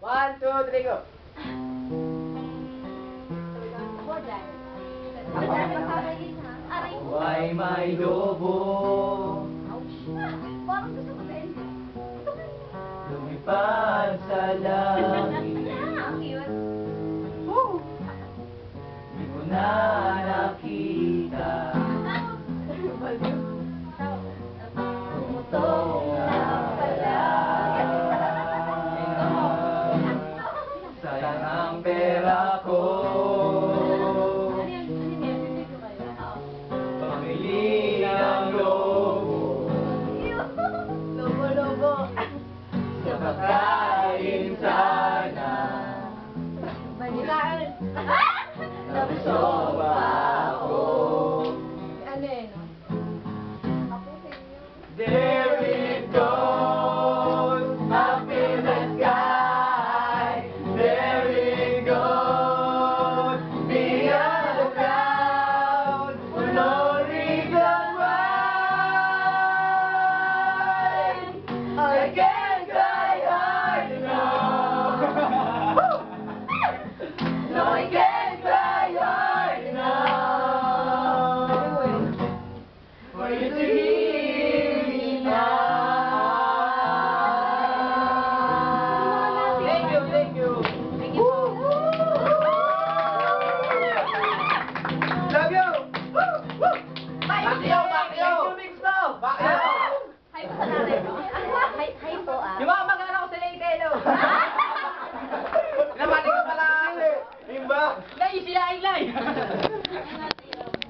One, two, three, go. Buhay may lobo, Parang gusto ko din. lumipad sa langit. Ang cute. Di ko na Pa ako. Ano eh, no? Ako sa inyo. for you to hear me now. Thank you, thank you. Thank you. Woo, woo. Love you. Woo, woo. Hi po sa nanay ko. Hi, hi po ah. Yung mga magkana ko sa Lake Elo. Pinamanin ko pala. Imba. Nay, sila ilay.